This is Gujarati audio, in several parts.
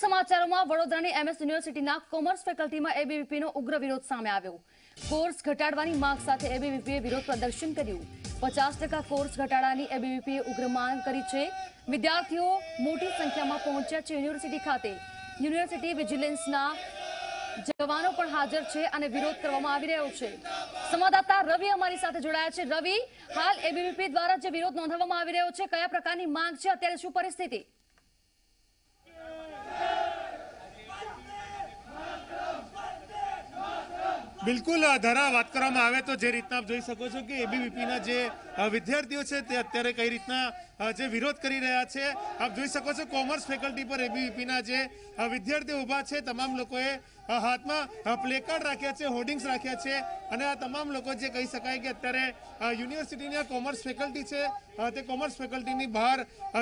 સમાચારોમાં વડોદરાની એમએસ યુનિવર્સિટીના કોમર્સ ફેકલ્ટીમાં એબીવીપીનો ઉગ્ર વિરોધ સામે આવ્યો. કોર્સ ઘટાડવાની માંગ સાથે એબીવીપીએ વિરોધ પ્રદર્શન કર્યું. પચાસ કોર્સ ઘટાડાની એબીવીપીએ ઉગ્ર માંગ કરી છે. વિદ્યાર્થીઓ મોટી સંખ્યામાં પહોંચ્યા છે યુનિવર્સિટી ખાતે. યુનિવર્સિટી વિજિલન્સના જવાનો પણ હાજર છે અને વિરોધ કરવામાં આવી રહ્યો છે. સંવાદદાતા રવિ અમારી સાથે જોડાયા છે. રવિ, હાલ એબીવીપી દ્વારા જે વિરોધ નોંધાવવામાં આવી રહ્યો છે, કયા પ્રકારની માંગ છે? અત્યારે શું પરિસ્થિતિ? બિલકુલ ધરા વાત કરવામાં આવે તો જે રીતના આપ જોઈ શકો છો કે એબીવીપીના જે વિદ્યાર્થીઓ છે તે અત્યારે કઈ રીતના જે વિરોધ કરી રહ્યા છે. આપ જોઈ શકો છો કોમર્સ ફેકલ્ટી પર એબીવીપીના જે વિદ્યાર્થીઓ ઊભા છે. તમામ લોકોએ હાથમાં પ્લેકાર્ડ રાખ્યા છે હોર્ડિંગ્સ રાખ્યા છે અને આ તમામ લોકો જે કહી શકાય કે અત્યારે યુનિવર્સિટીની આ કોમર્સ ફેકલ્ટી છે તે કોમર્સ ફેકલ્ટીની બહાર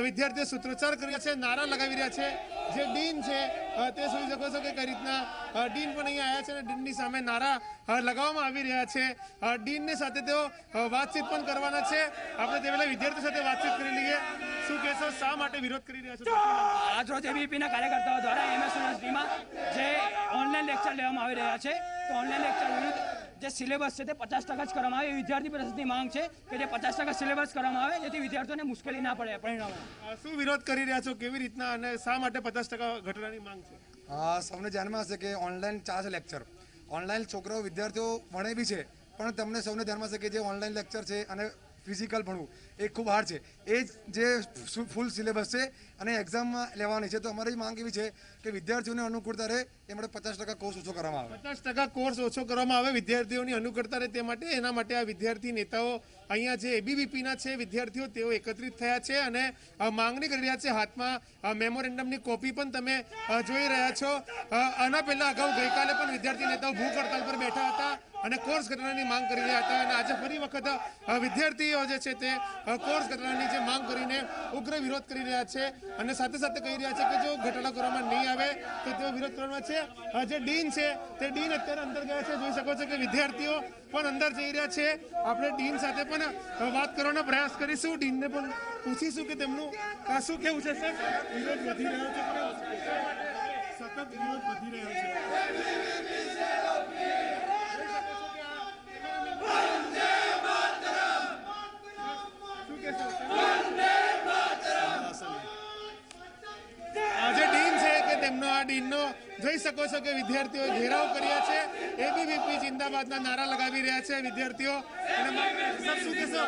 વિદ્યાર્થીઓ સૂત્રોચ્ચાર કર્યા છે, નારા લગાવી રહ્યા છે. જે ડીન છે તે જોઈ શકો છો કે કઈ રીતના ડીન પણ અહીંયા આવ્યા છે અને ડીનની સામે નારા લગાવવામાં આવી રહ્યા છે. ડીનની સાથે તેઓ વાતચીત પણ કરવાના છે. આપણે તે પહેલાં વિદ્યાર્થીઓ સાથે વાતચીત કરી લઈએ. શું કહેશો? શા માટે વિરોધ કરી રહ્યા છો? આજ રોજ એબીવીપીના કાર્યકર્તાઓ દ્વારા એમએસ યુનિવર્સિટીમાં લેક્ચર લેવામાં આવી રહ્યા છે. તો ઓનલાઈન લેક્ચર વિરુદ્ધ જે સિલેબસ છે તે પચાસ ટકા જ કરવામાં આવે. એ વિદ્યાર્થી પરિષદની માંગ છે કે જે પચાસ ટકા સિલેબસ કરવામાં આવે જેથી વિદ્યાર્થીઓને મુશ્કેલી ના પડે પરિણામોમાં શું વિરોધ કરી રહ્યા છો? કેવી રીતના અને શા માટે પચાસ ટકા ઘટનાની માંગ છે? હા સૌને ધ્યાનમાં હશે કે ઓનલાઈન ચાર લેક્ચર ઓનલાઈન છોકરાઓ વિદ્યાર્થીઓ ભણે બી છે પણ તમને સૌને ધ્યાનમાં હશે કે જે ઓનલાઈન લેક્ચર છે અને ફિઝિકલ ભણવું, એ ખૂબ હાર્ડ છે. એ જ જે ફૂલ સિલેબસ છે અને એક્ઝામમાં લેવાની છે, તો અમારી માંગ એવી છે કે વિદ્યાર્થીઓને અનુકૂળતા રહે, એ માટે પચાસ ટકા કોર્સ ઓછો કરવામાં આવે. પચાસ ટકા કોર્સ ઓછો કરવામાં આવે, વિદ્યાર્થીઓની અનુકૂળતા રહે તે માટે, એના માટે આ વિદ્યાર્થી નેતાઓ અહીંયા જે એબીવીપીના છે, વિદ્યાર્થીઓ તેઓ એકત્રિત થયા છે અને માંગણી કરી રહ્યા છે, હાથમાં મેમોરેન્ડમની કોપી પણ તમે જોઈ રહ્યા છો. આના પહેલા અગાઉ ગઈકાલે પણ વિદ્યાર્થી નેતાઓ ભૂખ હડતાલ પર બેઠા હતા. અને કોર્સ ઘટનાની માંગ કરી રહ્યા હતા અને આજે ફરી વખત વિદ્યાર્થીઓ જે છે તે કોર્સ ઘટનાની જે માંગ કરીને ઉગ્ર વિરોધ કરી રહ્યા છે અને સાથે સાથે કહી રહ્યા છે કે જો ઘટના કરવામાં નહીં આવે, તો તેઓ વિરોધ કરવાના છે. જે ડીન છે, તે ડીન અત્યારે અંદર ગયા છે. જોઈ શકો છો કે વિદ્યાર્થીઓ પણ અંદર જઈ રહ્યા છે. આપણે ડીન સાથે પણ વાત કરવાનો પ્રયાસ કરીશું. ડીનને પણ પૂછીશું કે તેમનું શું કેવું છે સર વિરોધ વધી રહ્યો છે સતત વિરોધ વધી રહ્યો છે શું કહેશો આજે ડીન છે કે તેમનો આ ડીનનો જોઈ શકો છો કે વિદ્યાર્થીઓ ઘેરાવ કર્યા છે એબીવીપી જિંદાબાદના નારા લગાવી રહ્યા છે વિદ્યાર્થીઓ અને મા- સર શું કહેશો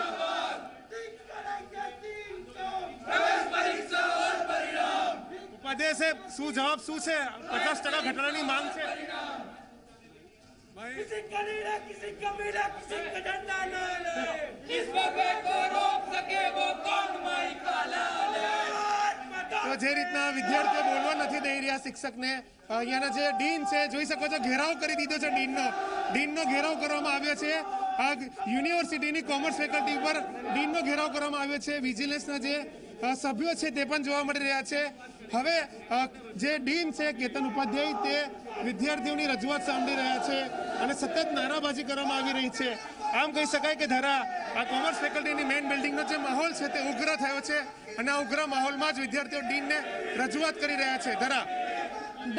ઉપાધ્યાય સાહેબ શું જવાબ શું છે પચાસ ટકા ઘટાડાની માંગ છે किसी का नहीं रहा किसी का मिला किसी का डंडा न ले इस वफे को रोक सके वो कौन माई काला તો જે રીતના વિદ્યાર્થીઓ બોલવા નથી દઈ રહ્યા શિક્ષકને અહીંયાના જે ડીન છે, જોઈ શકો છો, ઘેરાવ કરી દીધો છે ડીનનો. ડીનનો ઘેરાવ કરવામાં આવ્યો છે. આ યુનિવર્સિટીની કોમર્સ ફેકલ્ટી ઉપર ડીનનો ઘેરાવ કરવામાં આવ્યો છે. વિજિલન્સના જે સભ્યો છે તે પણ જોવા મળી રહ્યા છે. હવે જે ડીન છે, કેતન ઉપાધ્યાય, તે વિદ્યાર્થીઓની રજૂઆત સાંભળી રહ્યા છે અને સતત નારાબાજી કરવામાં આવી રહી છે. આમ કહી શકાય કે ધરા આ કોમર્સ ફેકલ્ટીની મેઇન બિલ્ડિંગનો જે માહોલ છે તે ઉગ્ર થયો છે અને આ ઉગ્ર માહોલમાં જ વિદ્યાર્થીઓ ડીનને રજૂઆત કરી રહ્યા છે. ધરા.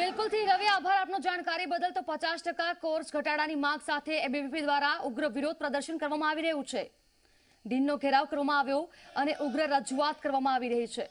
બિલકુલથી રવિ, આભાર આપનો જાણકારી બદલ. તો પચાસ ટકા કોર્સ ઘટાડાની માંગ સાથે એબીવીપી દ્વારા ઉગ્ર વિરોધ પ્રદર્શન કરવામાં આવી રહ્યું છે. ડીનનો ઘેરાવ કરવામાં આવ્યો અને ઉગ્ર રજૂઆત કરવામાં આવી રહી છે.